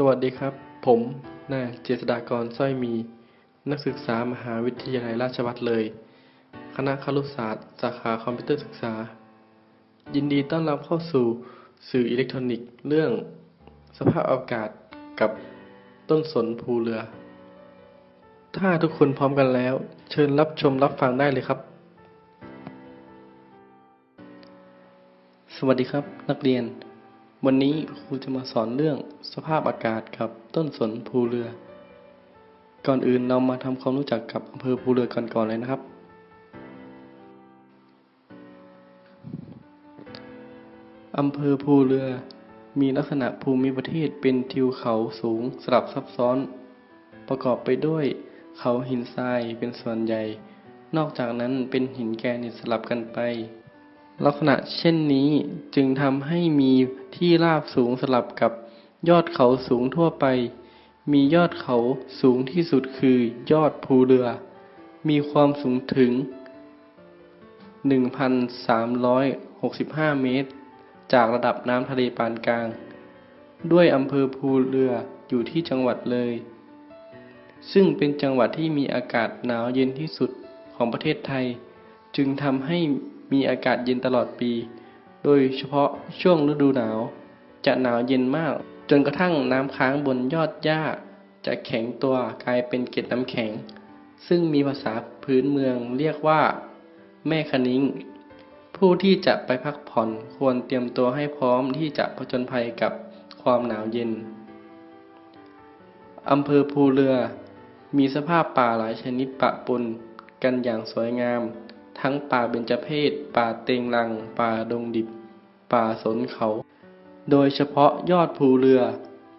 สวัสดีครับ ผมนายเจษฎากรสร้อยมี นักศึกษามหาวิทยาลัยราชภัฏเลย คณะครุศาสตร์ สาขาคอมพิวเตอร์ศึกษา ยินดีต้อนรับเข้าสู่สื่ออิเล็กทรอนิกส์เรื่องสภาพอากาศกับต้นสนภูเรือ ถ้าทุกคนพร้อมกันแล้ว เชิญรับชมรับฟังได้เลยครับ สวัสดีครับนักเรียน วันนี้ครูจะมาสอนเรื่องสภาพอากาศกับต้นสนภูเรือ ก่อนอื่นเรามาทำความรู้จักกับอำเภอภูเรือกันก่อนเลยนะครับ อำเภอภูเรือ มีลักษณะภูมิประเทศเป็นทิวเขาสูงสลับซับซ้อน ประกอบไปด้วยเขาหินทรายเป็นส่วนใหญ่ นอกจากนั้นเป็นหินแกรนิตสลับกันไป ลักษณะเช่นนี้จึงทำให้มีที่ราบสูงสลับกับยอดเขาสูงทั่วไป มียอดเขาสูงที่สุดคือยอดภูเรือ มีความสูงถึง 1,365 เมตร จากระดับน้ำทะเลปานกลาง ด้วยอำเภอภูเรืออยู่ที่จังหวัดเลย ซึ่งเป็นจังหวัดที่มีอากาศหนาวเย็นที่สุดของประเทศไทย จึงทำให้ มีอากาศเย็นตลอดปี โดยเฉพาะช่วงฤดูหนาว จะหนาวเย็นมาก จนกระทั่งน้ำค้างบนยอดหญ้า จะแข็งตัวกลายเป็นเกล็ดน้ำแข็ง ซึ่งมีภาษาพื้นเมืองเรียกว่า แม่คนิ้ง ผู้ที่จะไปพักผ่อนควรเตรียมตัวให้พร้อมที่จะผจญภัยกับความหนาวเย็นอำเภอภูเรือ มีสภาพป่าหลายชนิดปะปนกันอย่างสวยงาม ทั้งป่าเบญจเพศป่าเตงรัง ป่าดงดิบ ป่าสนเขา โดยเฉพาะยอดภูเรือ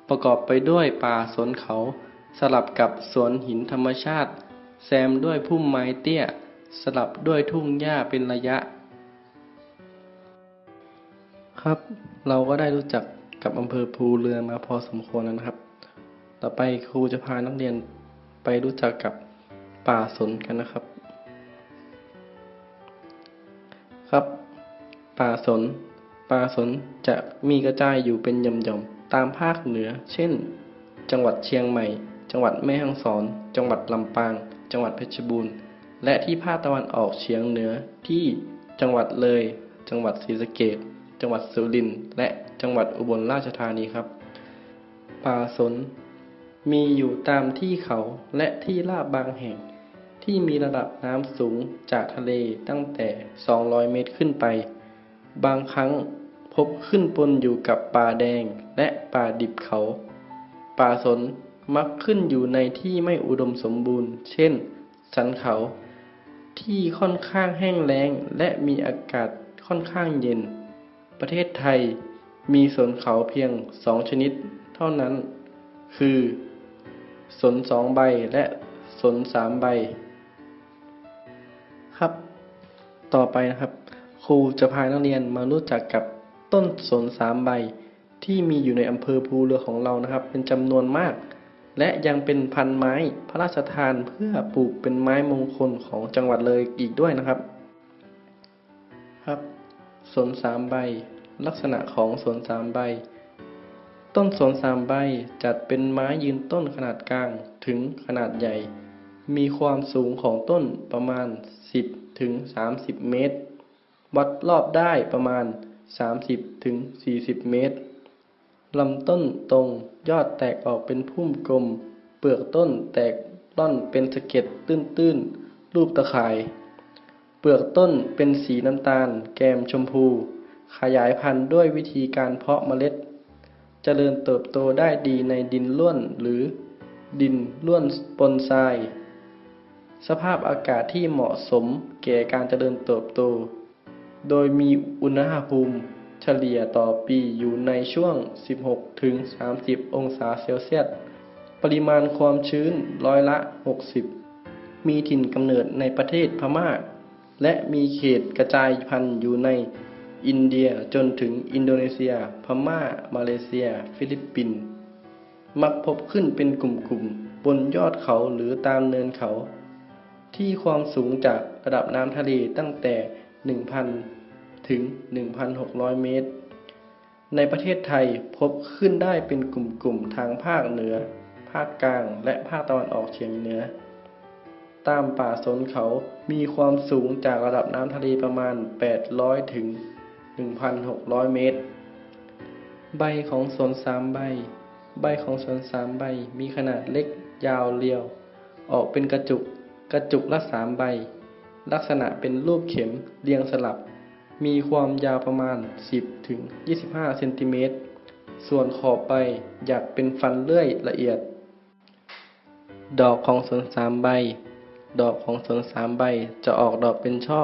ประกอบไปด้วยป่าสนเขา สลับกับสวนหินธรรมชาติ แซมด้วยพุ่มไม้เตี้ย สลับด้วยทุ่งหญ้าเป็นระยะ ครับ เราก็ได้รู้จักกับอำเภอภูเรือมาพอสมควรแล้วนะครับ ต่อไปครูจะพานักเรียนไปรู้จักกับป่าสนกันนะครับ ป่าสน ป่าสนจะมีกระจายอยู่เป็นหย่อมๆ ตามภาคเหนือ เช่น จังหวัดเชียงใหม่ จังหวัดแม่ฮ่องสอน จังหวัดลำปาง จังหวัดเพชรบูรณ์ และที่ภาคตะวันออกเฉียงเหนือที่จังหวัดเลย จังหวัดศรีสะเกษจังหวัดสุรินทร์ และจังหวัดอุบลราชธานีครับ ป่าสน มีอยู่ตามที่เขาและที่ราบบางแห่ง ที่มีระดับน้ำสูงจากทะเลตั้งแต่ 200 เมตรขึ้นไป บางครั้งพบขึ้นปนอยู่กับป่าแดงและป่าดิบเขา ป่าสนมักขึ้นอยู่ในที่ไม่อุดมสมบูรณ์ เช่น สันเขา ที่ค่อนข้างแห้งแล้งและมีอากาศค่อนข้างเย็น ประเทศไทยมีสนเขาเพียงสองชนิดเท่านั้น คือ สนสองใบและสนสามใบ ครับ ต่อไปนะครับ รูจะพานักเรียนมารู้จักกับต้นสนสามใบ ที่มีอยู่ในอำเภอภูเรือของเรานะครับ เป็นจำนวนมาก และยังเป็นพันไม้พระราชทานเพื่อปลูกเป็นไม้มงคลของจังหวัดเลยอีกด้วยนะครับ ครับสนสามใบ ลักษณะของสนสามใบ ต้นสนสามใบจัดเป็นไม้ยืนต้นขนาดกลางถึงขนาดใหญ่ มีความสูงของต้นประมาณ 10ถึง30 เมตร วัดรอบได้ประมาณ 30ถึง40เมตรลำต้นตรงยอดแตกออกเป็นพุ่มกลม เปลือกต้นแตกล่อนเป็นสะเก็ดตื้นๆ รูปตะข่าย เปลือกต้นเป็นสีน้ำตาล แกมชมพู ขยายพันธุ์ด้วยวิธีการเพาะเมล็ดเจริญเติบโตได้ดีในดินร่วนหรือดินร่วนปนทราย สภาพอากาศที่เหมาะสมแก่การเจริญเติบโต โดยมีอุณหภูมิเฉลี่ยต่อปีอยู่ในช่วง 16 ถึง 30 องศาเซลเซียส ปริมาณความชื้นร้อยละ 60 มีถิ่นกำเนิดในประเทศพม่า และมีเขตกระจายพันธุ์อยู่ในอินเดียจนถึงอินโดนีเซีย พม่า มาเลเซีย ฟิลิปปินส์ มักพบขึ้นเป็นกลุ่มๆ บนยอดเขาหรือตามเนินเขา ที่ความสูงจากระดับน้ำทะเลตั้งแต่ 1,000 ถึง 1,600 เมตร ในประเทศไทยพบขึ้นได้เป็นกลุ่มๆทางภาคเหนือ ภาคกลางและภาคตะวันออกเฉียงเหนือ ตามป่าสนเขามีความสูงจากระดับน้ำทะเลประมาณ 800 ถึง 1,600 เมตร ใบของสนสามใบ ใบของสนสามใบมีขนาดเล็กยาวเรียว ออกเป็นกระจุก กระจุกละสามใบ ลักษณะเป็นรูปเข็มเรียงสลับ มีความยาวประมาณ 10ถึง25เซนติเมตร ส่วนขอบใบหยักเป็นฟันเลื่อยละเอียด ดอกของสนสามใบ ดอกของสนสามใบจะออกดอกเป็นช่อ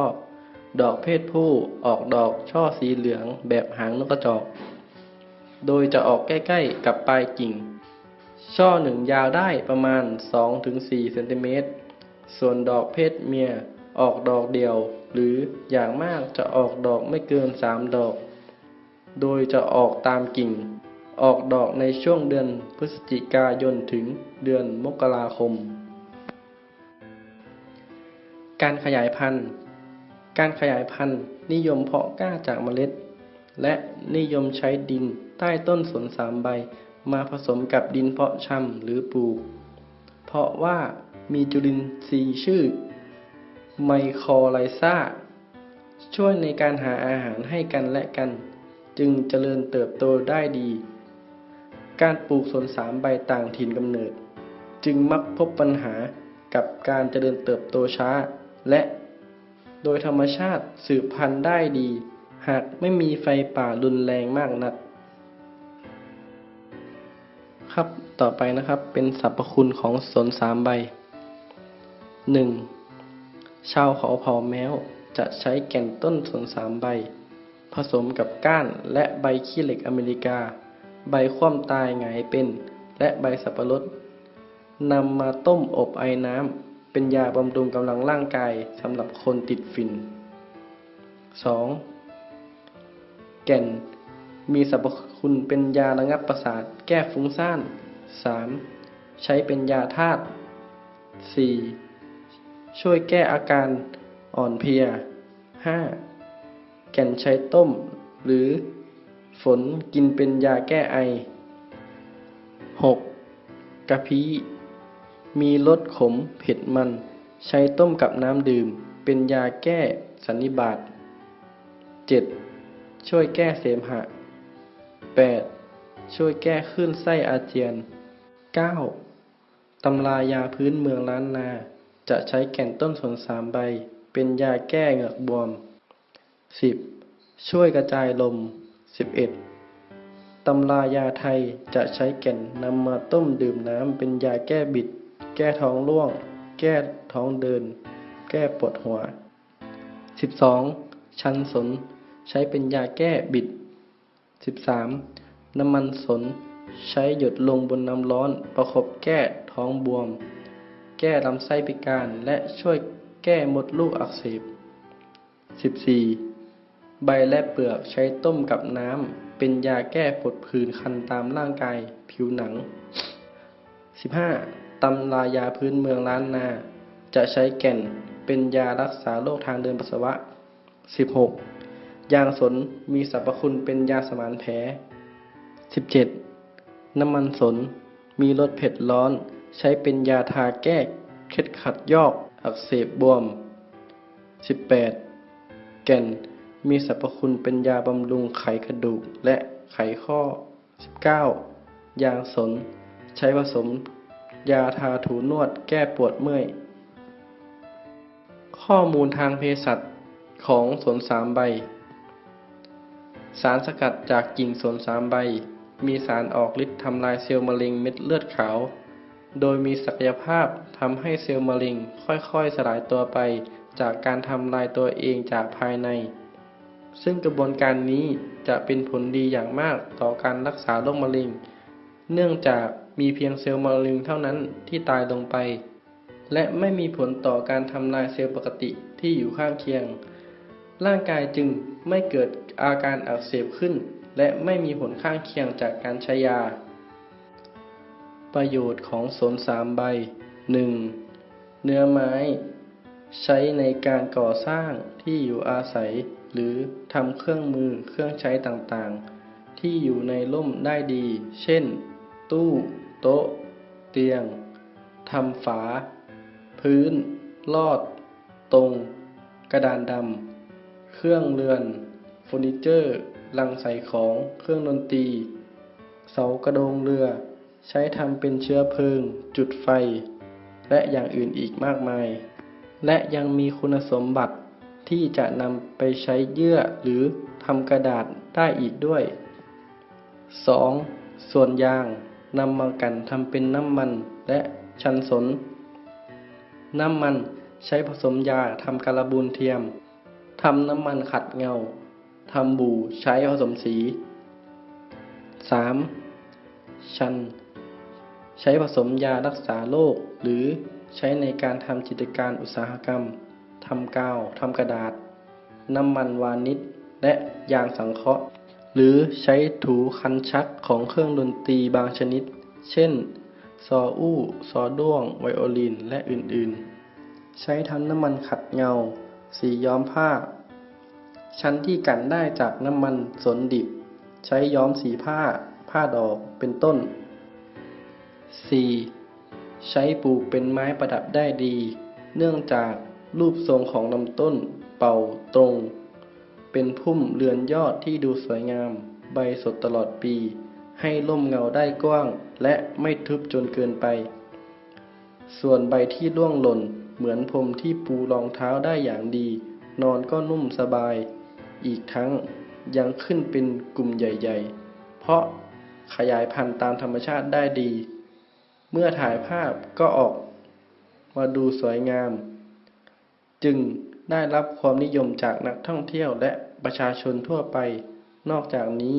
ดอกเพศผู้ออกดอกช่อสีเหลืองแบบหางนกกระจอก โดยจะออกใกล้ๆกับปลายกิ่ง ช่อหนึ่งยาวได้ประมาณ 2-4เซนติเมตร ส่วนดอกเพศเมีย ออกดอกเดียว หรืออย่างมากจะออกดอกไม่เกิน 3 ดอก โดยจะออกตามกิ่ง ออกดอกในช่วงเดือนพฤศจิกายนถึงเดือนมกราคม การขยายพันธุ์ การขยายพันธุ์นิยมเพาะกล้าจากเมล็ด และนิยมใช้ดินใต้ต้นสนสามใบมาผสมกับดินเพาะชำหรือปลูก เพราะว่ามีจุลินทรีย์ชื่อ ไมโครไลซาช่วยในการหาอาหารให้กันและกัน จึงเจริญเติบโตได้ดี การปลูกสนสามใบต่างถิ่นกำเนิด จึงมักพบปัญหากับการเจริญเติบโตช้า และโดยธรรมชาติสืบพันธุ์ได้ดี หากไม่มีไฟป่ารุนแรงมากนัก ครับต่อไปนะครับเป็นสรรพคุณของสนสามใบ 1. ชาวเขาเผ่าแมวจะใช้แก่นต้นสนสามใบ ผสมกับก้านและใบขี้เหล็กอเมริกา ใบคว่ำตายหงายเป็น และใบสับปะรดนำมาต้มอบไอน้ำ เป็นยาบำรุงกำลังร่างกายสำหรับคนติดฝิ่น 2. แก่น มีสรรพคุณเป็นยาระงับประสาทแก้ฟุ้งซ่าน 3. ใช้เป็นยาธาตุ 4. ช่วยแก้อาการอ่อนเพลีย 5. แก่นใช้ต้ม หรือ ฝนกินเป็นยาแก้ไอ 6. กะพีมีรสขมเผ็ดมัน ใช้ต้มกับน้ำดื่ม เป็นยาแก้สันนิบาต 7. ช่วยแก้เสมหะ 8. ช่วยแก้คลื่นไส้อาเจียน 9. ตำรายาพื้นเมืองล้านนา จะใช้แก่นต้นสนสามใบ เป็นยาแก้เหงือกบวม 10. ช่วยกระจายลม 11. ตำรายาไทยจะใช้แก่นนำมาต้มดื่มน้ำเป็นยาแก้บิด แก้ท้องร่วง แก้ท้องเดิน แก้ปวดหัว 12. ชันสน ใช้เป็นยาแก้บิด 13. น้ำมันสน ใช้หยดลงบนน้ำร้อนประคบแก้ท้องบวม แก้ลำไส้พิการ และช่วยแก้มดลูกอักเสบ 14. ใบและเปลือกใช้ต้มกับน้ำ เป็นยาแก้ผดผื่นคันตามร่างกายผิวหนัง 15. ตำรายาพื้นเมืองล้านนา จะใช้แก่นเป็นยารักษาโรคทางเดินปัสสาวะ 16. ยางสนมีสรรพคุณเป็นยาสมานแผล 17. น้ำมันสนมีรสเผ็ดร้อน ใช้เป็นยาทาแก้เคล็ดขัดยอก อักเสบบวม 18. แก่นมีสรรพคุณเป็นยาบำรุงไขกระดูกและไขข้อ 19. ยางสน ใช้ผสม ยาทาถูนวดแก้ปวดเมื่อย ข้อมูลทางเภสัชของสนสามใบ สารสกัดจากกิ่งสนสามใบ มีสารออกฤทธิ์ทำลายเซลล์มะเร็งเม็ดเลือดขาว โดยมีศักยภาพทำให้เซลล์มะเร็งค่อยๆ สลายตัวไป จากการทำลายตัวเองจากภายใน ซึ่งกระบวนการนี้จะเป็นผลดีอย่างมากต่อการรักษาโรคมะเร็ง เนื่องจากมีเพียงเซลล์มะเร็งเท่านั้นที่ตายลงไป และไม่มีผลต่อการทำลายเซลล์ปกติที่อยู่ข้างเคียง ร่างกายจึงไม่เกิดอาการอักเสบขึ้น และไม่มีผลข้างเคียงจากการใช้ยา ประโยชน์ของสนสามใบ 1. เนื้อไม้ ใช้ในการก่อสร้างที่อยู่อาศัย หรือทำเครื่องมือเครื่องใช้ต่างๆ ที่อยู่ในร่มได้ดี เช่น ตู้ โต๊ะ เตียง ทำฝา พื้น ลอด ตรง กระดานดำ เครื่องเรือนเฟอร์นิเจอร์ ลังใส่ของ เครื่องดนตรี เสากระโดงเรือ ใช้ทำเป็นเชื้อเพลิง จุดไฟ และอย่างอื่นอีกมากมาย และยังมีคุณสมบัติที่จะนำไปใช้เยื่อหรือทำกระดาษได้อีกด้วย 2. ส่วนยางนำมากันทำเป็นน้ำมันและชันสน น้ำมันใช้ผสมยาทำการบูนเทียมทำน้ำมันขัดเงาทำบู่ใช้ผสมสี 3. ชัน ใช้ผสมยารักษาโรคหรือใช้ในการทำกิจการอุตสาหกรรมทำกาวทำกระดาษ น้ำมันวานิชและยางสังเคราะห์ หรือใช้ถูคันชักของเครื่องดนตรีบางชนิด เช่น ซออู้ซอด้วง ไวโอลิน และอื่นๆ ใช้ทำน้ำมันขัดเงา สีย้อมผ้า ชั้นที่กันได้จากน้ำมันสนดิบ ใช้ย้อมสีผ้า ผ้าดอกเป็นต้น 4. ใช้ปลูกเป็นไม้ประดับได้ดี เนื่องจากรูปทรงของลำต้นเป่าตรง เป็นพุ่มเรือนยอดที่ดูสวยงาม ใบสดตลอดปี ให้ร่มเงาได้กว้าง และไม่ทึบจนเกินไป ส่วนใบที่ร่วงหล่นเหมือนพรมที่ปูรองเท้าได้อย่างดี นอนก็นุ่มสบาย อีกทั้งยังขึ้นเป็นกลุ่มใหญ่ ๆ เพราะขยายพันธุ์ตามธรรมชาติได้ดี เมื่อถ่ายภาพก็ออกมาดูสวยงาม จึงได้รับความนิยมจากนักท่องเที่ยวและประชาชนทั่วไป นอกจากนี้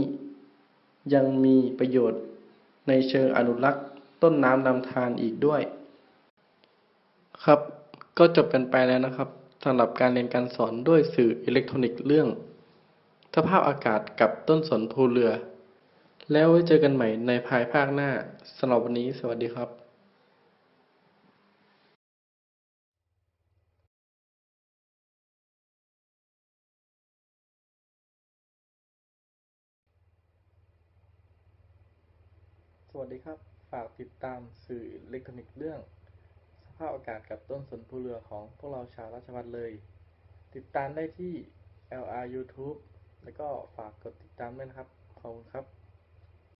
ยังมีประโยชน์ในเชิงอนุรักษ์ต้นน้ำลำธารอีกด้วย ครับ ก็จบกันไปแล้วนะครับสำหรับการเรียนการสอนด้วยสื่ออิเล็กทรอนิกส์เรื่อง สภาพอากาศกับต้นสนภูเรือ แล้วไว้เจอกันใหม่ในภายภาคหน้าสำหรับวันนี้สวัสดีครับสวัสดีครับ ฝากติดตามสื่ออิเล็กทรอนิกส์เรื่อง สภาพอากาศกับต้นสนภูเรือของพวกเราชาวราชวัฒน์เลย ติดตามได้ที่ LR YouTube แล้วก็ฝากกดติดตามด้วยนะครับ ขอบคุณครับ